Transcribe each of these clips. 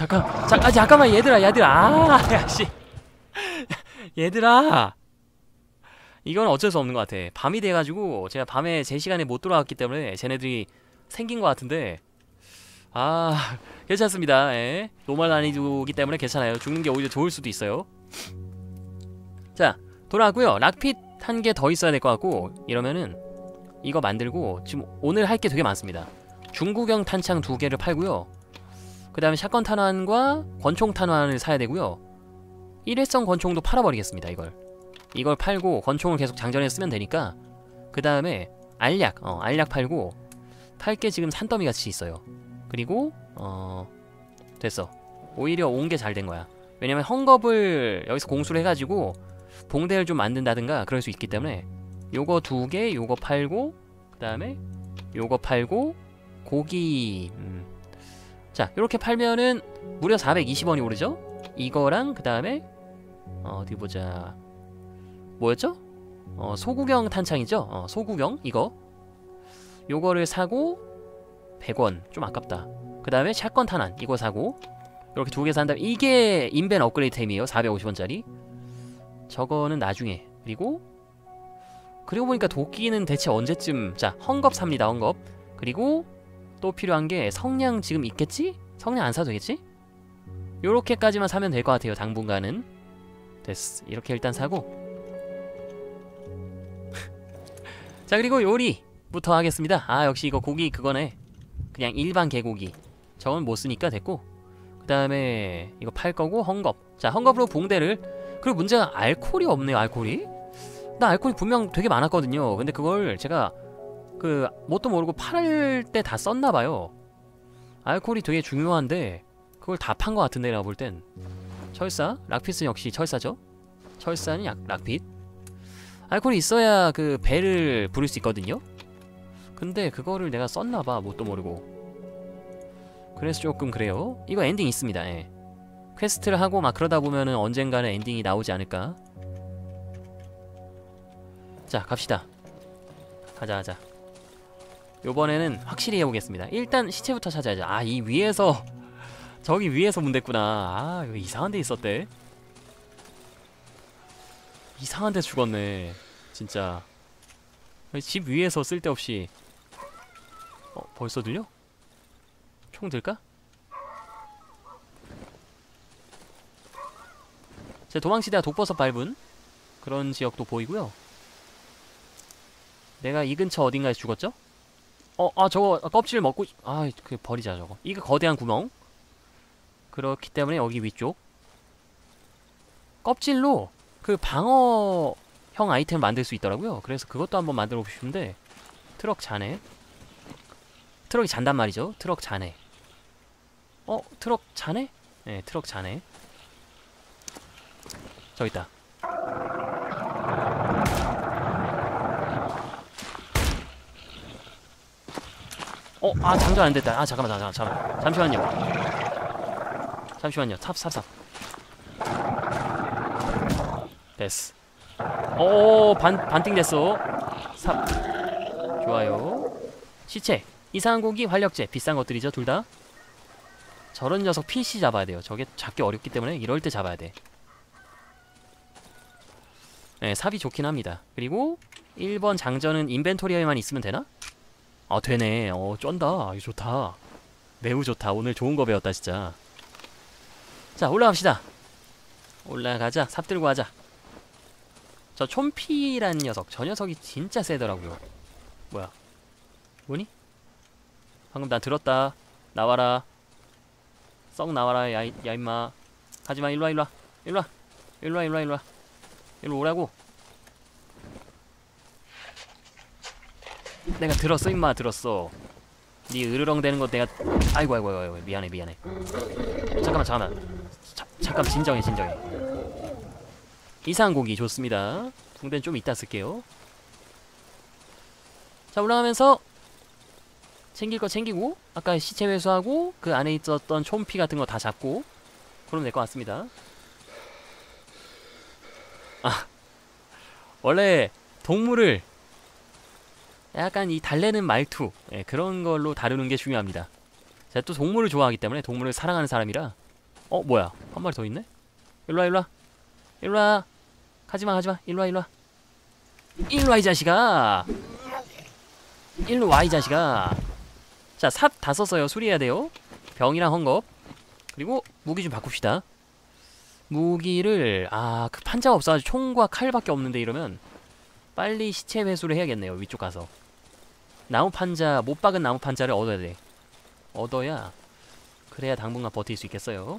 잠깐 잠, 아, 잠깐만 얘들아 얘들아. 아 야씨. 얘들아. 이건 어쩔 수 없는 것 같아. 밤이 돼가지고 제가 밤에 제 시간에 못 돌아왔기 때문에 쟤네들이 생긴 것 같은데. 아 괜찮습니다. 예. 노말 난이도기 때문에 괜찮아요. 죽는 게 오히려 좋을 수도 있어요. 자 돌아왔고요. 락핏 한 개 더 있어야 될 것 같고 이러면은 이거 만들고 지금 오늘 할 게 되게 많습니다. 중구경 탄창 두 개를 팔고요 그 다음에 샷건 탄환과 권총 탄환을 사야 되고요. 일회성 권총도 팔아버리겠습니다 이걸. 이걸 팔고 권총을 계속 장전해 쓰면 되니까 그 다음에 알약 어 알약 팔고 팔 게 지금 산더미 같이 있어요. 그리고 어 됐어. 오히려 온 게 잘 된 거야. 왜냐면 헝겊을 여기서 공수를 해가지고 봉대를 좀 만든다든가 그럴 수 있기 때문에 요거 두 개 요거 팔고 그 다음에 요거 팔고 고기 음. 자 이렇게 팔면은 무려 420원이 오르죠? 이거랑 그 다음에 어, 어디 보자. 뭐였죠? 어, 소구경 탄창이죠? 어, 소구경 이거. 요거를 사고 100원 좀 아깝다. 그 다음에 샷건 탄환 이거 사고. 이렇게 두 개 산 다음에 이게 인벤 업그레이드템이에요 450원짜리. 저거는 나중에. 그리고 그리고 보니까 도끼는 대체 언제쯤 자 헝겊 삽니다 헝겊. 그리고 또 필요한 게 성냥 지금 있겠지? 성냥 안 사도 되겠지? 요렇게까지만 사면 될 것 같아요 당분간은. 됐어. 이렇게 일단 사고. 자 그리고 요리부터 하겠습니다. 아 역시 이거 고기 그거네. 그냥 일반 개고기. 저건 못 쓰니까 됐고. 그 다음에 이거 팔 거고 헝겊. 자 헝겊으로 봉대를. 그리고 문제가 알코올이 없네요 알코올이. 나 알코올이 분명 되게 많았거든요. 근데 그걸 제가 그 뭣도 모르고 팔 때 다 썼나 봐요. 알코올이 되게 중요한데 그걸 다 판 것 같은데 내가 볼 땐. 철사? 락핏은 역시 철사죠? 철사는 약 락핏. 알코올이 있어야 그 배를 부를 수 있거든요? 근데 그거를 내가 썼나 봐 뭣도 모르고. 그래서 조금 그래요. 이거 엔딩 있습니다 예. 퀘스트를 하고 막 그러다 보면은 언젠가는 엔딩이 나오지 않을까? 자 갑시다. 가자 가자 요번에는 확실히 해보겠습니다. 일단 시체부터 찾아야죠. 아 이 위에서 저기 위에서 문댔구나. 아 이거 이상한 데 있었대. 이상한 데 죽었네 진짜. 집 위에서 쓸데없이. 어 벌써 들려? 총 들까? 제 도망치다가 독버섯 밟은 그런 지역도 보이고요. 내가 이 근처 어딘가에 죽었죠? 어, 아 저거 껍질 먹고 아, 그 버리자 저거. 이거 거대한 구멍. 그렇기 때문에 여기 위쪽 껍질로 그 방어형 아이템 만들 수 있더라고요. 그래서 그것도 한번 만들어 보고 싶은데 트럭 잔에 트럭이 잔단 말이죠. 트럭 잔에 어, 트럭 잔에? 네, 트럭 잔에 저기 있다. 어, 아 장전 안 됐다. 아 잠깐만, 잠깐만, 잠깐만. 잠시만요. 잠시만요. 탑, 삽, 삽. 됐어. 오, 반 반띵 됐어. 삽. 좋아요. 시체. 이상한 고기, 활력제. 비싼 것들이죠, 둘 다. 저런 녀석 PC 잡아야 돼요. 저게 잡기 어렵기 때문에 이럴 때 잡아야 돼. 네, 삽이 좋긴 합니다. 그리고 1번 장전은 인벤토리에만 있으면 되나? 아 되네. 어 쩐다. 좋다. 매우 좋다. 오늘 좋은 거 배웠다 진짜. 자 올라갑시다. 올라가자. 삽 들고 가자. 저 촌피란 녀석. 저 녀석이 진짜 세더라고요. 뭐야? 뭐니? 방금 나 들었다. 나와라. 썩 나와라 야, 야 임마. 하지마. 일로와 일로와. 일로와. 일로와 일로와 일로와. 일로 오라고 내가 들었어 임마 들었어. 네 으르렁 대는 거 내가 아이고 아이고 아이고 미안해 미안해. 잠깐만 잠깐만. 자, 잠깐 진정해 진정해. 이상한 고기 좋습니다. 붕대는 좀 이따 쓸게요. 자 올라가면서 챙길 거 챙기고 아까 시체 회수하고 그 안에 있었던 촌피 같은 거 다 잡고 그러면 될 것 같습니다. 아 원래 동물을 약간 이 달래는 말투 예, 그런 걸로 다루는 게 중요합니다. 제가 또 동물을 좋아하기 때문에 동물을 사랑하는 사람이라 어 뭐야? 한 마리 더 있네? 일로와 일로와. 일로와. 가지마 가지마. 일로와 일로와. 일로와 이 자식아. 일로와 이 자식아. 자 삽 다 썼어요. 수리해야 돼요. 병이랑 헝겊. 그리고 무기 좀 바꿉시다. 무기를 아 그 판자가 없어가지고 총과 칼밖에 없는데 이러면 빨리 시체 회수를 해야겠네요. 위쪽 가서 나무 판자 못 박은 나무 판자를 얻어야 돼. 얻어야 그래야 당분간 버틸 수 있겠어요.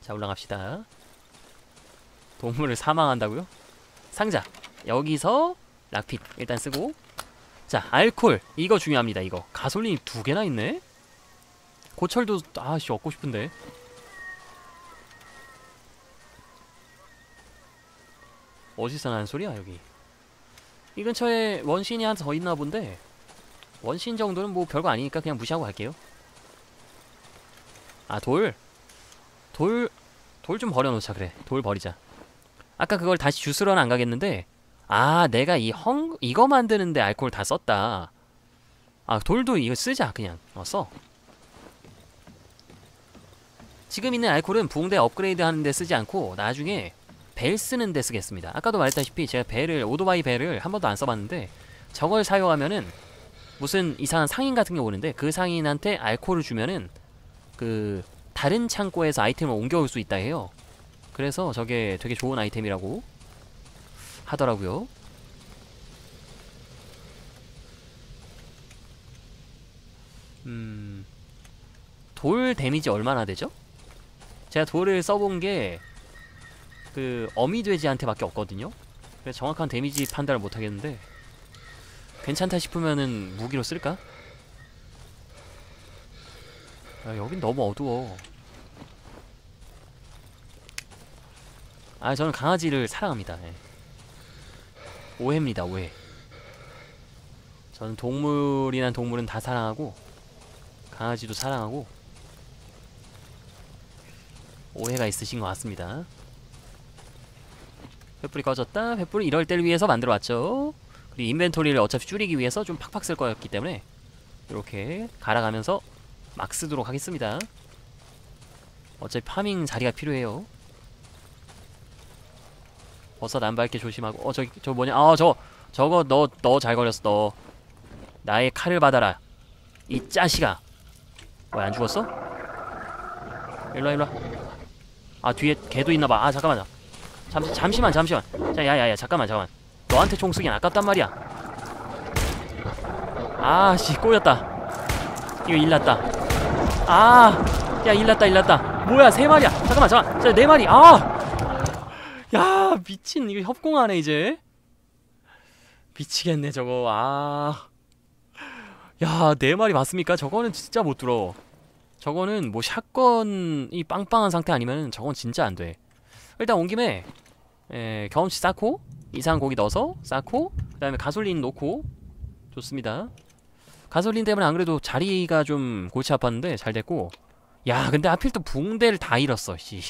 자 올라갑시다. 동물을 사망한다고요? 상자. 여기서 락핏 일단 쓰고. 자 알콜 이거 중요합니다 이거. 가솔린이 두 개나 있네? 고철도 아씨 얻고 싶은데. 어디서 나는 소리야 여기 이 근처에 원신이 하나 더 있나 본데 원신 정도는 뭐 별거 아니니까 그냥 무시하고 갈게요. 아 돌? 돌... 돌 좀 버려놓자 그래. 돌 버리자. 아까 그걸 다시 주스러는 안 가겠는데 아 내가 이 헝... 이거 만드는데 알코올 다 썼다. 아 돌도 이거 쓰자 그냥. 어 써. 지금 있는 알코올은 붕대 업그레이드 하는데 쓰지 않고 나중에 벨 쓰는 데 쓰겠습니다. 아까도 말했다시피 제가 벨을 오토바이 벨을 한 번도 안 써봤는데 저걸 사용하면은 무슨 이상한 상인 같은 게 오는데 그 상인한테 알코올을 주면은 그 다른 창고에서 아이템을 옮겨올 수 있다 해요. 그래서 저게 되게 좋은 아이템이라고 하더라고요. 음... 돌 데미지 얼마나 되죠? 제가 돌을 써본 게 그 어미 돼지한테밖에 없거든요. 그래서 정확한 데미지 판단을 못 하겠는데 괜찮다 싶으면은 무기로 쓸까? 아, 여긴 너무 어두워. 아, 저는 강아지를 사랑합니다. 예. 오해입니다, 오해. 저는 동물이란 동물은 다 사랑하고 강아지도 사랑하고 오해가 있으신 것 같습니다. 횃불이 꺼졌다. 횃불은 이럴 때를 위해서 만들어왔죠. 그리고 인벤토리를 어차피 줄이기 위해서 좀 팍팍 쓸 거였기 때문에 이렇게 갈아가면서 막 쓰도록 하겠습니다. 어차피 파밍 자리가 필요해요. 버섯 안 밟게 조심하고 어 저기 저 뭐냐 아 저 저거 너 너 잘 걸렸어 너 나의 칼을 받아라 이 짜식아 뭐야 안 죽었어? 일로와 일로와 아 뒤에 개도 있나봐 아 잠깐만 잠시, 잠시만 잠시만. 자 야야야 잠깐만 잠깐만. 너한테 총 쓰긴 아깝단 말이야. 아씨 꼬였다. 이거 일났다. 아야 일났다 일났다. 뭐야 세 마리야. 잠깐만 잠깐만. 자네 마리. 아야 미친. 이거 협공하네 이제. 미치겠네 저거. 아. 야, 네 마리 맞습니까? 저거는 진짜 못 들어. 저거는 뭐 샷건이 빵빵한 상태 아니면 저건 진짜 안 돼. 일단 온 김에 에, 경험치 쌓고 이상한 고기 넣어서 쌓고 그 다음에 가솔린 놓고. 좋습니다. 가솔린 때문에 안 그래도 자리가 좀 골치 아팠는데 잘 됐고. 야 근데 하필 또 붕대를 다 잃었어 씨.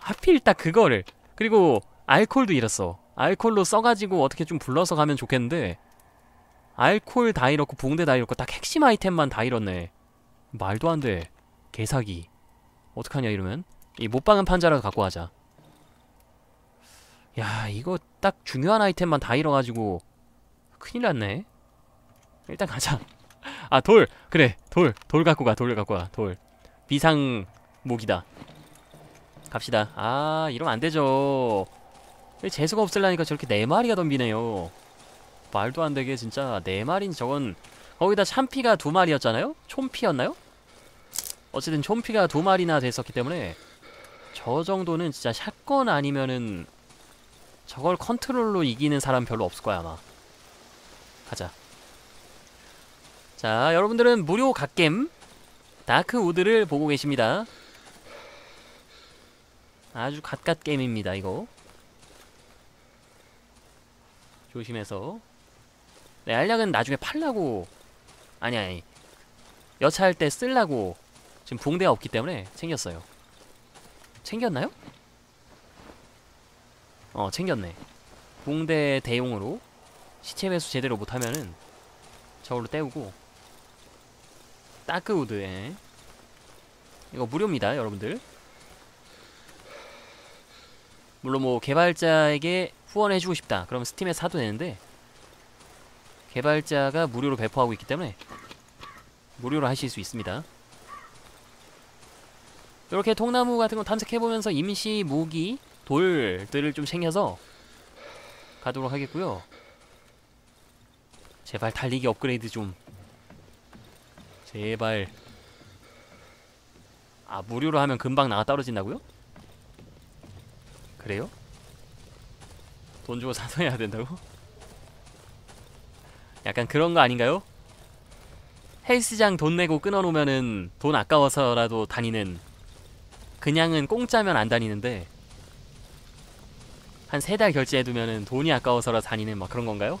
하필 딱 그거를. 그리고 알콜도 잃었어. 알콜로 써가지고 어떻게 좀 불러서 가면 좋겠는데. 알콜 다 잃었고 붕대 다 잃었고 딱 핵심 아이템만 다 잃었네. 말도 안돼. 개사기. 어떡하냐 이러면 이 못박은 판자라도 갖고 가자. 야 이거 딱 중요한 아이템만 다 잃어가지고 큰일 났네. 일단 가자. 아 돌! 그래 돌. 돌 갖고 가 돌 갖고 가돌. 비상 무기다. 갑시다. 아 이러면 안되죠. 재수가 없을라니까 저렇게 네 마리가 덤비네요. 말도 안 되게 진짜 네 마리는 저건 거기다 참피가 두 마리였잖아요? 촌피였나요? 어쨌든 촌피가 두 마리나 됐었기 때문에 저 정도는 진짜 샷건 아니면은 저걸 컨트롤로 이기는 사람 별로 없을 거야 아마. 가자. 자 여러분들은 무료 갓겜 다크 우드를 보고 계십니다. 아주 갓갓 게임입니다 이거. 조심해서. 네, 알약은 나중에 팔라고. 아니 아니. 여차할 때 쓸라고. 지금 붕대가 없기 때문에 챙겼어요 챙겼나요? 어 챙겼네. 붕대 대용으로 시체 배수 제대로 못하면은 저걸로 때우고. 따크우드에 이거 무료입니다 여러분들. 물론 뭐 개발자에게 후원해주고 싶다. 그러면 스팀에 사도 되는데 개발자가 무료로 배포하고 있기 때문에 무료로 하실 수 있습니다 이렇게 통나무 같은 거 탐색해보면서 임시 무기 돌들을 좀 챙겨서 가도록 하겠고요 제발 달리기 업그레이드 좀 제발 아 무료로 하면 금방 나가 떨어진다고요? 그래요? 돈 주고 사서 해야 된다고? 약간 그런 거 아닌가요? 헬스장 돈 내고 끊어놓으면은 돈 아까워서라도 다니는 그냥은 공짜면 안 다니는데 한 세 달 결제해두면은 돈이 아까워서라 다니는 막 그런 건가요?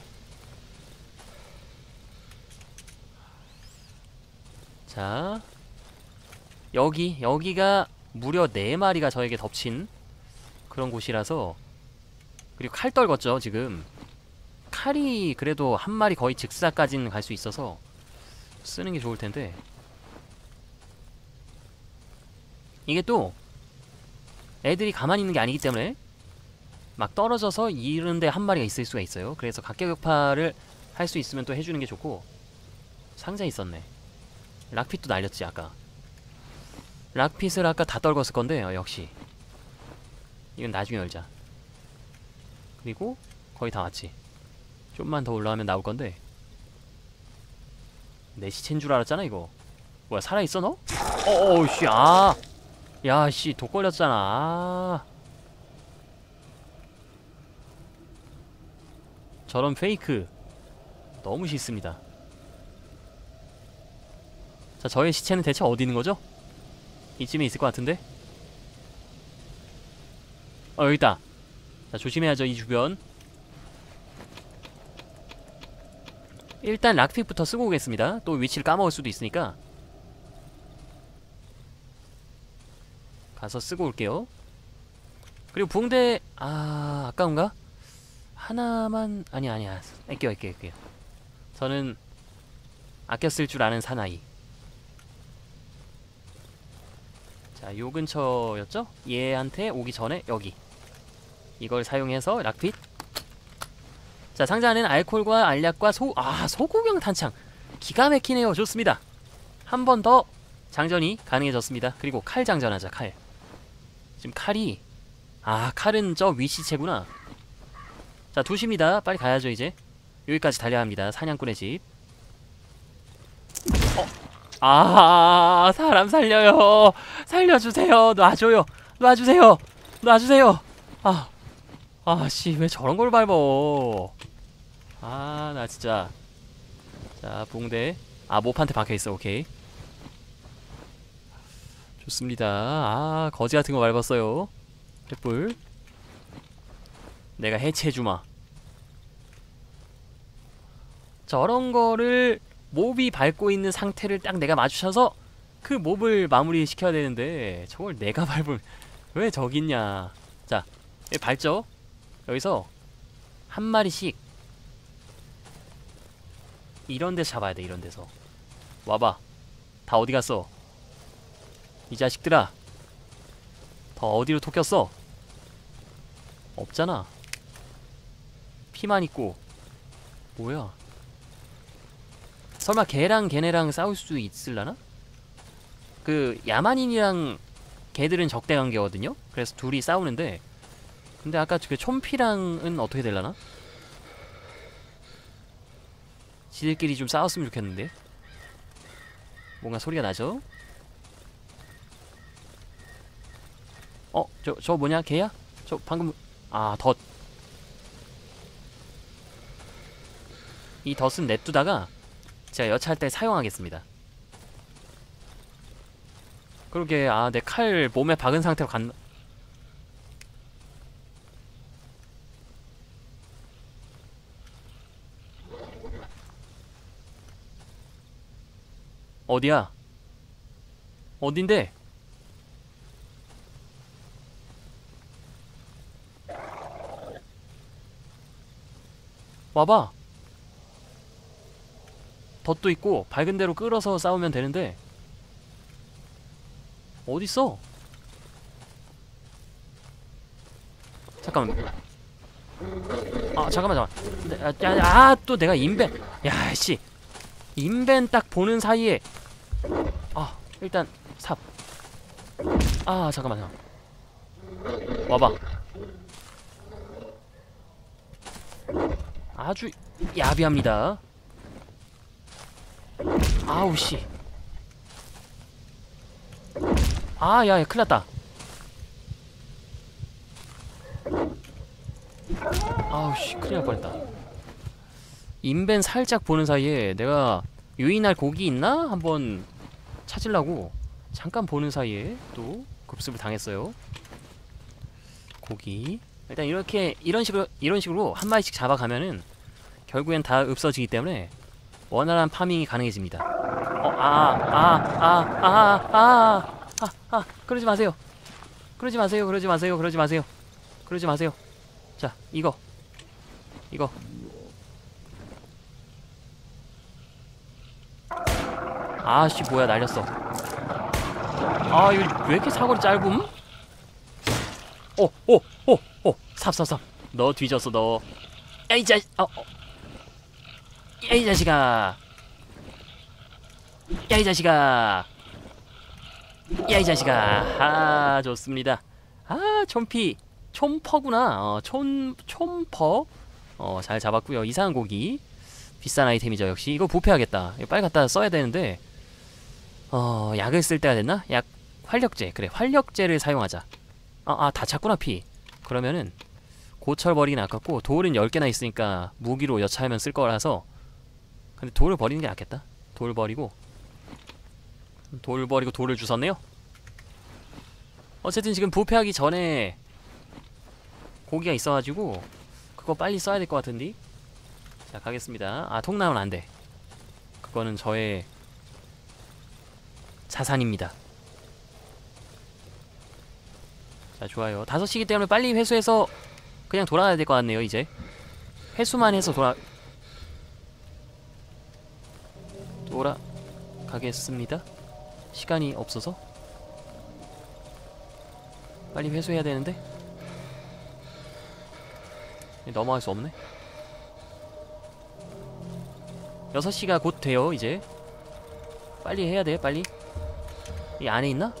자 여기 여기가 무려 4마리가 저에게 덮친 그런 곳이라서 그리고 칼 떨궜죠 지금 칼이 그래도 한 마리 거의 즉사까지는 갈 수 있어서 쓰는 게 좋을 텐데 이게 또 애들이 가만히 있는 게 아니기 때문에 막 떨어져서 이런데 한 마리가 있을 수가 있어요. 그래서 각계격파를 할 수 있으면 또 해주는 게 좋고. 상자 있었네. 락핏도 날렸지 아까. 락핏을 아까 다 떨궜을 건데 요 역시. 이건 나중에 열자. 그리고 거의 다 왔지. 좀만 더 올라가면 나올 건데. 내 시체인 줄 알았잖아 이거. 뭐야 살아있어 너? 어어 씨아 야 씨 독 걸렸잖아 아. 저런 페이크 너무 싫습니다 자 저의 시체는 대체 어디 있는 거죠? 이쯤에 있을 것 같은데? 어 여기 있다 자 조심해야죠 이 주변 일단 락픽부터 쓰고 오겠습니다 또 위치를 까먹을 수도 있으니까 가서 쓰고 올게요 그리고 붕대 아 아까운가? 하나만 아니 아니야 아껴 아껴 아껴 저는 아껴 쓸 줄 아는 사나이 자, 요 근처였죠? 얘한테 오기 전에 여기 이걸 사용해서 락핏 자, 상자 안에는 알콜과 알약과 소, 아, 소구경 탄창 기가 막히네요. 좋습니다. 한 번 더 장전이 가능해졌습니다. 그리고 칼 장전하자, 칼. 지금 칼이 아, 칼은 저 위시체구나. 자, 도시입니다. 빨리 가야죠, 이제. 여기까지 달려야 합니다. 사냥꾼의 집. 어? 아, 사람 살려요. 살려주세요. 놔줘요. 놔주세요. 놔주세요. 아, 아, 씨, 왜 저런 걸 밟어? 아, 나 진짜. 자, 봉대. 아, 모판테 박혀있어. 오케이. 좋습니다. 아, 거지 같은 거 밟았어요. 횃불. 내가 해체해주마. 저런 거를 몹이 밟고 있는 상태를 딱 내가 맞추셔서 그 몹을 마무리 시켜야 되는데 저걸 내가 밟으면 왜 저기 있냐 자 여기 밟죠 여기서 한 마리씩 이런 데서 잡아야 돼 이런 데서 와봐 다 어디 갔어 이 자식들아 더 어디로 토꼈어 없잖아 피만 있고 뭐야 설마 걔랑 걔네랑 싸울 수 있을라나? 그 야만인이랑 걔들은 적대 관계거든요. 그래서 둘이 싸우는데 근데 아까 그 촌피랑은 어떻게 될라나? 지들끼리 좀 싸웠으면 좋겠는데 뭔가 소리가 나죠? 어? 저, 저 뭐냐? 걔야? 저 방금 아 덫. 이 덫은 냅두다가 제가 여차할 때 사용하겠습니다. 그러게 아 내 칼 몸에 박은 상태로 간 어디야? 어딘데? 와봐. 덫도 있고 밝은 대로 끌어서 싸우면 되는데 어딨어? 잠깐만. 아 잠깐만 잠깐만. 아또 내가 인벤. 야씨. 인벤 딱 보는 사이에. 아 일단 삽아 잠깐만 잠깐만. 와봐 아주 야비합니다 아우 씨 아, 야, 야, 큰일 났다. 아우, 씨, 큰일 날 뻔했다. 인벤 살짝 보는 사이에 내가 유인할 고기 있나? 한번 찾으려고 잠깐 보는 사이에 또 급습을 당했어요. 고기. 일단 이렇게, 이런 식으로, 이런 식으로 한 마리씩 잡아가면은 결국엔 다 없어지기 때문에 원활한 파밍이 가능해집니다. 어, 아, 아, 아, 아, 아. 아, 아, 그러지 마세요. 그러지 마세요. 그러지 마세요. 그러지 마세요. 그러지 마세요. 자, 이거. 이거. 아씨, 뭐야, 날렸어. 아, 이거 왜 이렇게 사거리 짧음? 오, 오, 오, 오, 삽, 삽, 삽. 너 뒤졌어, 너. 야, 이 자식, 어, 어. 야, 이 자식아. 야, 이 자식아. 야 이 자식아. 아 좋습니다. 아 촌피. 촌퍼구나. 어, 촌 촌퍼. 어 잘 잡았고요. 이상한 고기. 비싼 아이템이죠 역시. 이거 부패하겠다. 이거 빨리 갖다 써야 되는데. 어 약을 쓸 때가 됐나? 약 활력제. 그래 활력제를 사용하자 아 아 다 찼구나 피. 그러면은 고철 버리긴 아깝고 돌은 10개나 있으니까 무기로 여차하면 쓸 거라서 근데 돌을 버리는 게 낫겠다. 돌 버리고. 돌 버리고 돌을 주웠네요. 어쨌든 지금 부패하기 전에 고기가 있어가지고 그거 빨리 써야 될 것 같은데? 자 가겠습니다. 아 통나무는 안돼. 그거는 저의 자산입니다 자 좋아요. 5시기 때문에 빨리 회수해서 그냥 돌아가야 될 것 같네요 이제. 회수만 해서 돌아 돌아가겠습니다. 시간이 없어서. 빨리 회수해야 되는데. 넘어갈 수 없네. 6시가 곧 돼요 이제. 빨리 해야 돼 빨리. 이 안에 있나?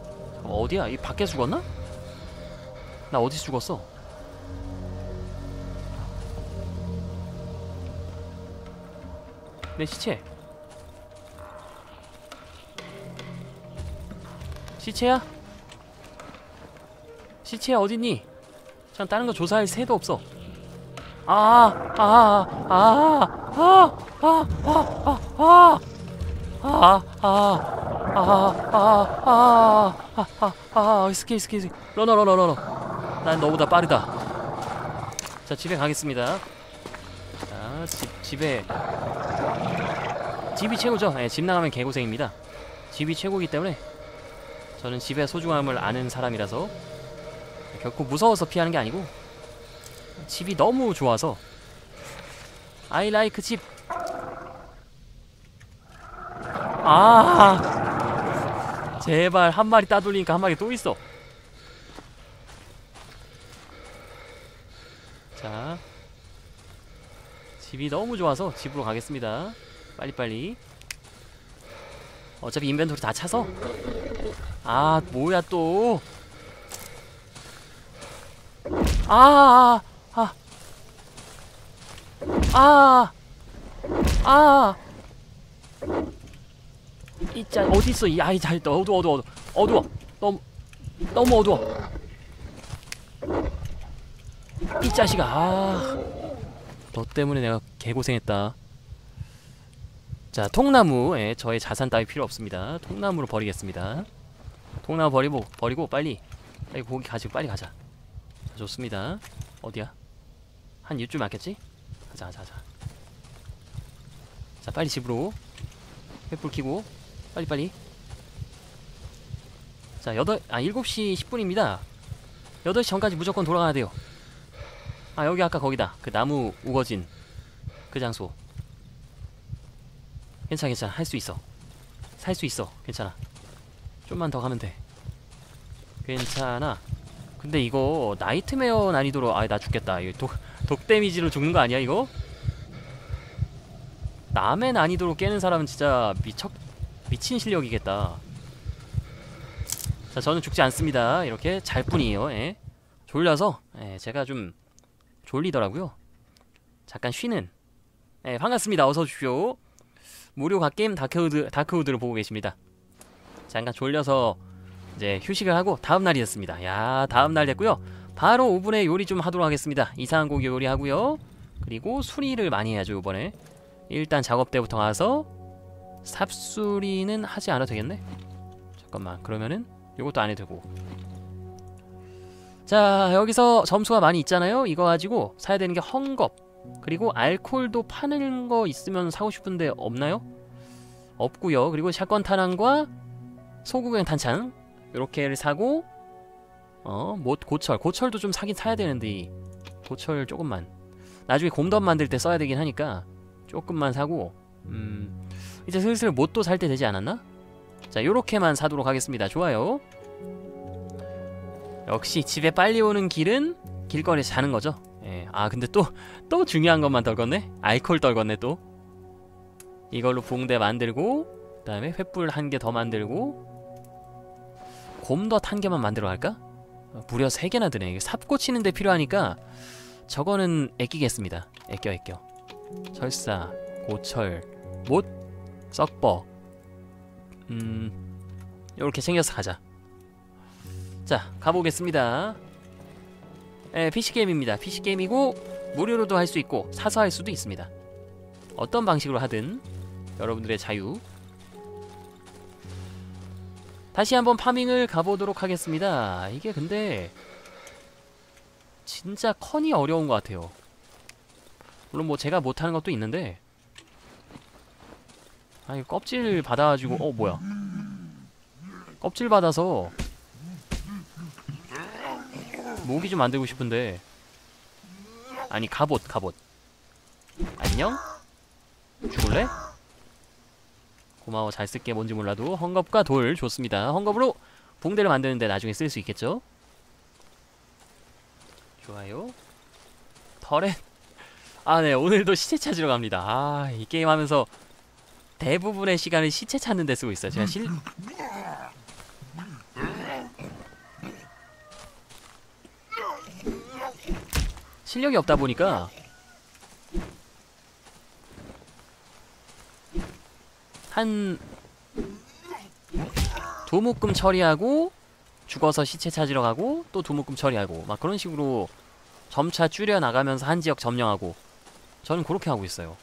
어디야? 이 밖에 죽었나? 나 어디 죽었어? 내 시체 시체야? 시체 어딨니? 전 다른 거 조사할 새도 없어. 아, 아, 아, 아, 아, 아, 아, 아, 아, 아, 아, 아, 아, 아, 아, 러너. 난 너보다 빠르다. 자, 집에 가겠습니다. 자, 집, 집에 집이 최고죠. 예, 집 나가면 개고생입니다. 집이 최고이기 때문에 저는 집의 소중함을 아는 사람이라서 결코 무서워서 피하는 게 아니고 집이 너무 좋아서 I like 집. 아 제발 한 마리 따돌리니까 한 마리 또 있어. 자 집이 너무 좋아서 집으로 가겠습니다. 빨리빨리. 어차피 인벤토리 다 차서 아 뭐야 또 아, 아, 아, 아, 이자 어디 있어? 이 아이 잘 어두워, 어두워, 어두워, 너무 너무 어두워. 이 자식아, 아, 너 때문에 내가 개고생했다. 자, 통나무, 예, 저의 자산 따위 필요 없습니다. 통나무로 버리겠습니다. 통나무 버리고, 버리고 빨리, 빨리 고기 가지고 빨리 가자. 좋습니다. 어디야? 한 이쯤 맞겠지? 가자 가자 가자. 자 빨리 집으로 횃불 켜고 빨리 빨리. 자 여덟 아 7시 10분입니다. 8시 전까지 무조건 돌아가야 돼요. 아 여기 아까 거기다. 그 나무 우거진 그 장소. 괜찮아 괜찮아 할 수 있어. 살 수 있어 괜찮아. 좀만 더 가면 돼. 괜찮아 근데 이거 나이트메어 난이도로 아 나 죽겠다 이거 독, 독 데미지로 죽는 거 아니야 이거? 남의 난이도로 깨는 사람은 진짜 미척 미친 실력이겠다 자 저는 죽지 않습니다 이렇게 잘 뿐이에요 예. 졸려서 예, 제가 좀 졸리더라고요. 잠깐 쉬는. 예, 반갑습니다. 어서 오십시오. 무료 갓게임 다크우드, 다크우드를 보고 계십니다. 잠깐 졸려서 이제 휴식을 하고 다음 날이 됐습니다. 야 다음 날 됐고요. 바로 5분에 요리 좀 하도록 하겠습니다. 이상한 고기 요리 하고요. 그리고 수리를 많이 해야죠 이번에. 일단 작업대부터 가서 삽수리는 하지 않아도 되겠네? 잠깐만. 그러면은 요것도 안 해도 되고 자 여기서 점수가 많이 있잖아요. 이거 가지고 사야 되는 게 헝겊 그리고 알콜도 파는 거 있으면 사고 싶은데 없나요? 없고요. 그리고 샷건 탄환과 소구경 탄창 요렇게를 사고 어 못 고철. 고철도 좀 사긴 사야 되는데 이 고철 조금만. 나중에 곰덤 만들 때 써야 되긴 하니까 조금만 사고 음 이제 슬슬 못도 살 때 되지 않았나? 자 요렇게만 사도록 하겠습니다. 좋아요 역시 집에 빨리 오는 길은 길거리에서 자는 거죠. 예. 아 근데 또또 중요한 것만 떨궜네? 알콜 떨궜네 또. 이걸로 붕대 만들고 그 다음에 횃불 한 개 더 만들고 곰덧 한 개만 만들어 갈까? 어, 무려 세 개나 드네. 이게 삽 꽂히는 데 필요하니까 저거는 애끼겠습니다. 애껴 애껴. 철사 고철 못 썩버. 음 요렇게 챙겨서 가자 자 가보겠습니다. 예, PC게임입니다. PC게임이고 무료로도 할 수 있고 사서 할 수도 있습니다. 어떤 방식으로 하든 여러분들의 자유. 다시 한번 파밍을 가보도록 하겠습니다. 이게 근데 진짜 컨이 어려운 것 같아요. 물론 뭐 제가 못하는 것도 있는데. 아 이거 껍질 받아가지고 어 뭐야? 껍질 받아서 모기 좀 만들고 싶은데. 아니 갑옷 갑옷. 안녕? 죽을래? 고마워 잘 쓸게 뭔지 몰라도. 헝겊과 돌 좋습니다. 헝겊으로 붕대를 만드는데 나중에 쓸 수 있겠죠? 좋아요. 터렛 아네 오늘도 시체 찾으러 갑니다. 아 이 게임 하면서 대부분의 시간을 시체 찾는 데 쓰고 있어요. 제가 실 실력이 없다 보니까 한 두 묶음 처리하고 죽어서 시체 찾으러 가고 또 두 묶음 처리하고 막 그런 식으로 점차 줄여 나가면서 한 지역 점령하고 저는 그렇게 하고 있어요.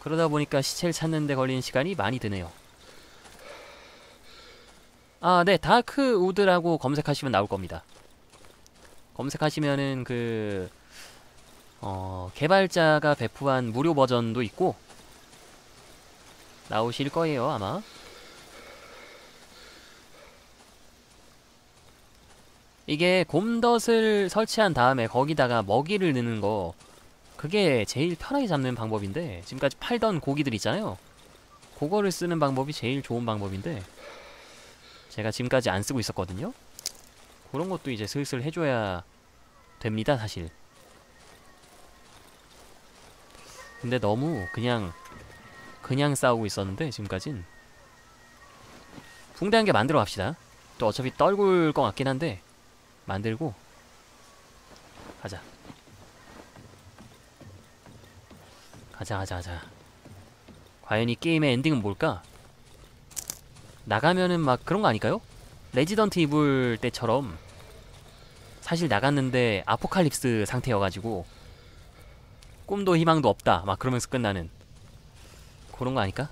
그러다 보니까 시체를 찾는 데 걸리는 시간이 많이 드네요. 아, 네. 다크 우드라고 검색하시면 나올 겁니다. 검색하시면은 그 어, 개발자가 배포한 무료 버전도 있고 나오실 거예요, 아마. 이게 곰덫을 설치한 다음에 거기다가 먹이를 넣는 거 그게 제일 편하게 잡는 방법인데 지금까지 팔던 고기들 있잖아요 그거를 쓰는 방법이 제일 좋은 방법인데 제가 지금까지 안 쓰고 있었거든요 그런 것도 이제 슬슬 해줘야 됩니다 사실. 근데 너무 그냥 그냥 싸우고 있었는데 지금까진. 붕대 한 개 만들어 갑시다. 또 어차피 떨굴 것 같긴 한데 만들고 가자. 가자 가자 가자. 과연 이 게임의 엔딩은 뭘까? 나가면은 막 그런 거 아닐까요? 레지던트 이블 때처럼 사실 나갔는데 아포칼립스 상태여가지고 꿈도 희망도 없다. 막 그러면서 끝나는 그런 거 아닐까?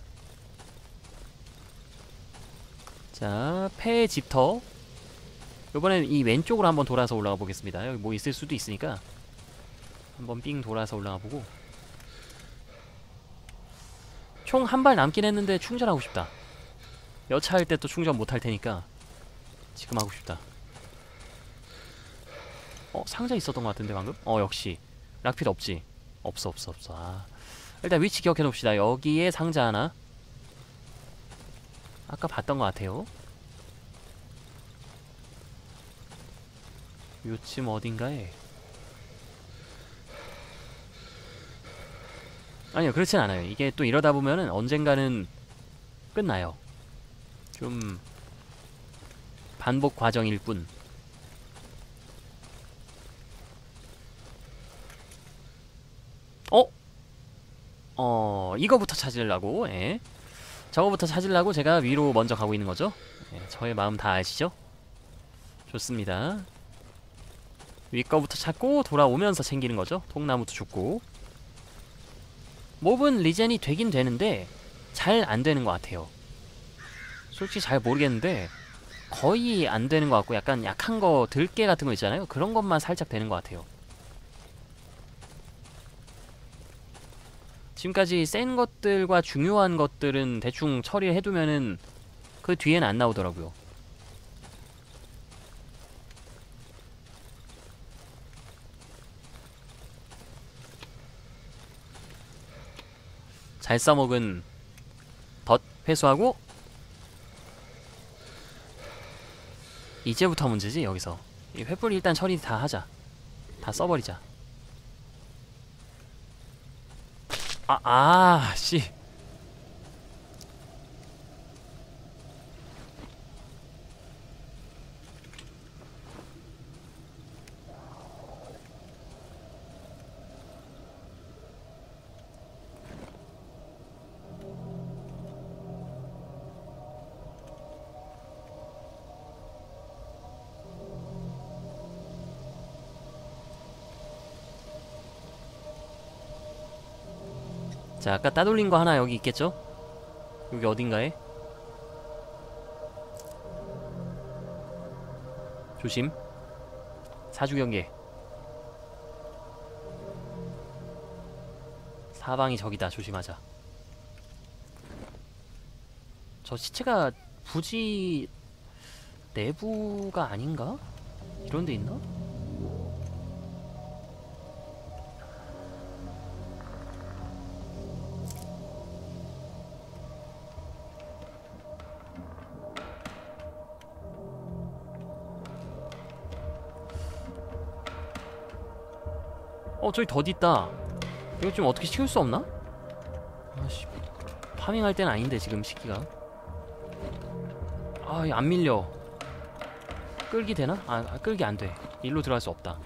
자, 폐 집터. 요번엔 이 왼쪽으로 한번 돌아서 올라가 보겠습니다. 여기 뭐 있을 수도 있으니까 한번 삥 돌아서 올라가 보고. 총 한 발 남긴 했는데 충전하고 싶다. 여차할 때 또 충전 못할 테니까 지금 하고 싶다. 어? 상자 있었던 것 같은데 방금? 어 역시. 락필 없지? 없어 없어 없어. 아. 일단 위치 기억해 놓읍시다. 여기에 상자 하나. 아까 봤던 것 같아요. 요쯤 어딘가에. 아니요 그렇진 않아요. 이게 또 이러다 보면은 언젠가는 끝나요. 좀 반복 과정일 뿐. 어? 어 이거부터 찾으려고? 예. 저거부터 찾으려고 제가 위로 먼저 가고 있는 거죠? 예, 저의 마음 다 아시죠? 좋습니다. 위 거부터 찾고 돌아오면서 챙기는 거죠? 통나무도 죽고. 몹은 리젠이 되긴 되는데 잘 안 되는 것 같아요. 솔직히 잘 모르겠는데 거의 안 되는 것 같고 약간 약한 거 들깨 같은 거 있잖아요? 그런 것만 살짝 되는 것 같아요. 지금까지 센 것들과 중요한 것들은 대충 처리해두면은 그 뒤엔 안 나오더라고요. 잘 써먹은 덧 회수하고 이제부터 문제지 여기서. 이 횃불 일단 처리 다 하자. 다 써버리자. 아, 아, 씨. 자, 아까 따돌린 거 하나 여기 있겠죠? 여기 어딘가에? 조심. 사주경계. 사방이 적이다. 조심하자. 저 시체가 부지 내부가 아닌가? 이런 데 있나? 어 저기 덧 있다. 이거 좀 어떻게 치울 수 없나? 아씨. 파밍할 땐 아닌데 지금 시기가. 아안 밀려. 끌기 되나? 아, 아 끌기 안돼. 일로 들어갈 수 없다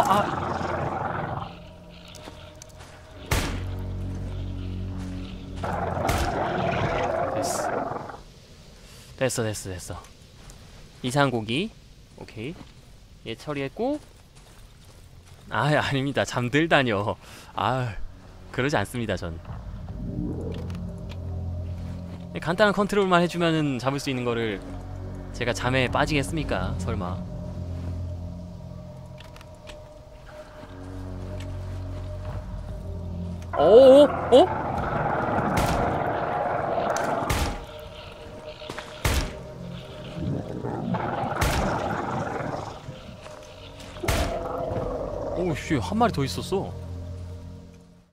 아, 아. 됐어. 됐어, 됐어, 됐어. 이상한 고기. 오케이. 얘 처리했고. 아, 아닙니다. 잠들다뇨. 아, 그러지 않습니다, 전. 간단한 컨트롤만 해주면은 잡을 수 있는 거를 제가 잠에 빠지겠습니까? 설마. 오, 어? 오씨 한 마리 더 있었어.